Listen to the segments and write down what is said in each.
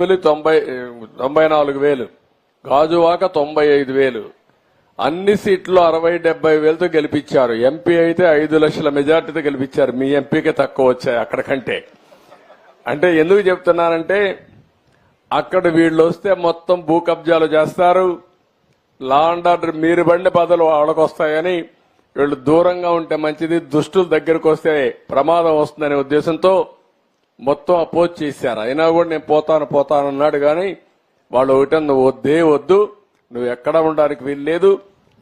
వేలు తొంభై తొంభై నాలుగు వేలు గాజువాక తొంభై ఐదు వేలు. అన్ని సీట్లు అరవై డెబ్బై వేలతో గెలిపించారు. ఎంపీ అయితే ఐదు లక్షల మెజార్టీతో గెలిపించారు. మీ ఎంపీకి తక్కువ వచ్చాయి అక్కడ కంటే. అంటే ఎందుకు చెప్తున్నానంటే అక్కడ వీళ్ళు వస్తే మొత్తం భూ కబ్జాలు చేస్తారు. లా అండ్ ఆర్డర్ మీరు బండి బదులు వాళ్ళకు వస్తాయని వీళ్ళు దూరంగా ఉంటే మంచిది దుష్టుల దగ్గరకు వస్తే ప్రమాదం వస్తుందనే ఉద్దేశంతో మొత్తం అపోజ్ చేశారు. అయినా కూడా నేను పోతాను పోతాను అన్నాడు కానీ వాళ్ళు ఒకటే నువ్వు వద్దే వద్దు నువ్వు ఎక్కడ ఉండడానికి వీల్లేదు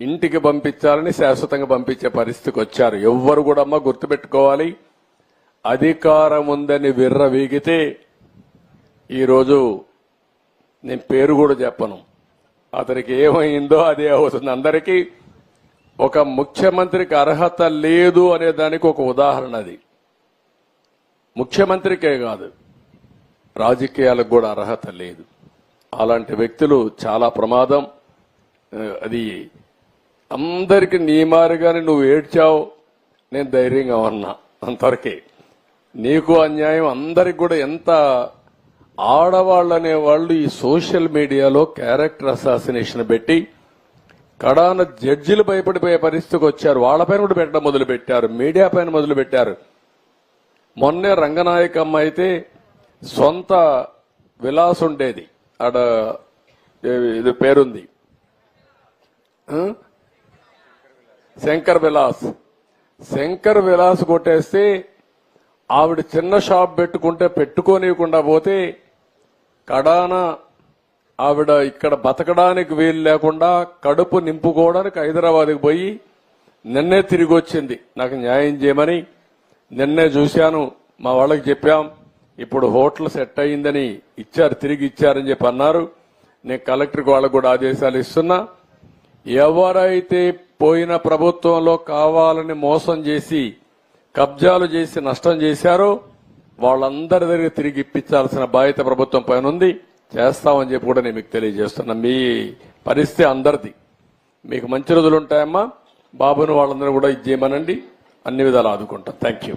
ఇంటికి పంపించాలని శాశ్వతంగా పంపించే పరిస్థితికి వచ్చారు. ఎవ్వరు కూడా అమ్మ గుర్తుపెట్టుకోవాలి. అధికారం ఉందని విర్ర వీగితే ఈరోజు నేను పేరు కూడా చెప్పను. అతనికి ఏమైందో అదే అవుతుంది. అందరికీ ఒక ముఖ్యమంత్రికి అర్హత లేదు అనే దానికి ఒక ఉదాహరణ అది. ముఖ్యమంత్రికే కాదు రాజకీయాలకు కూడా అర్హత లేదు. అలాంటి వ్యక్తులు చాలా ప్రమాదం. అది అందరికి నీ మారిగానే నువ్వు ఏడ్చావు నేను ధైర్యంగా ఉన్నా అంతవరకే. నీకు అన్యాయం అందరికి కూడా ఎంత ఆడవాళ్ళు అనేవాళ్ళు ఈ సోషల్ మీడియాలో క్యారెక్టర్ అసాసినేషన్ పెట్టి కడాన జడ్జిలు భయపడిపోయే పరిస్థితికి వచ్చారు. వాళ్ళపైన కూడా పెట్టడం మొదలు పెట్టారు మీడియా పైన మొదలు పెట్టారు మొన్నే రంగనాయకమ్మ అయితే సొంత విలాస్ ఉండేది ఆడ ఇది పేరుంది. శంకర్ విలాస్. శంకర్ విలాస్ కొట్టేస్తే ఆవిడ చిన్న షాప్ పెట్టుకుంటే పెట్టుకోనివ్వకుండా పోతే కడాన ఆవిడ ఇక్కడ బతకడానికి వీలు లేకుండా కడుపు నింపుకోవడానికి హైదరాబాద్కి పోయి నిన్నే తిరిగి వచ్చింది నాకు న్యాయం చేయమని నిన్నే చూశాను మా వాళ్ళకి చెప్పాం ఇప్పుడు హోటల్ సెట్ అయ్యిందని ఇచ్చారు తిరిగి ఇచ్చారని చెప్పి అన్నారు. నేను కలెక్టర్కి వాళ్ళకు కూడా ఆదేశాలు ఇస్తున్నా. ఎవరైతే పోయిన ప్రభుత్వంలో కావాలని మోసం చేసి కబ్జాలు చేసి నష్టం చేశారో వాళ్ళందరి దగ్గర తిరిగి ఇప్పించాల్సిన బాధ్యత ప్రభుత్వం పైన ఉంది. చేస్తామని చెప్పి కూడా నేను మీకు తెలియజేస్తున్నా. మీ పరిస్థితి అందరిది. మీకు మంచి రోజులు ఉంటాయమ్మా. బాబును వాళ్ళందరూ కూడా ఇది చేయమనండి. అన్ని విధాలు ఆదుకుంటాం. Thank you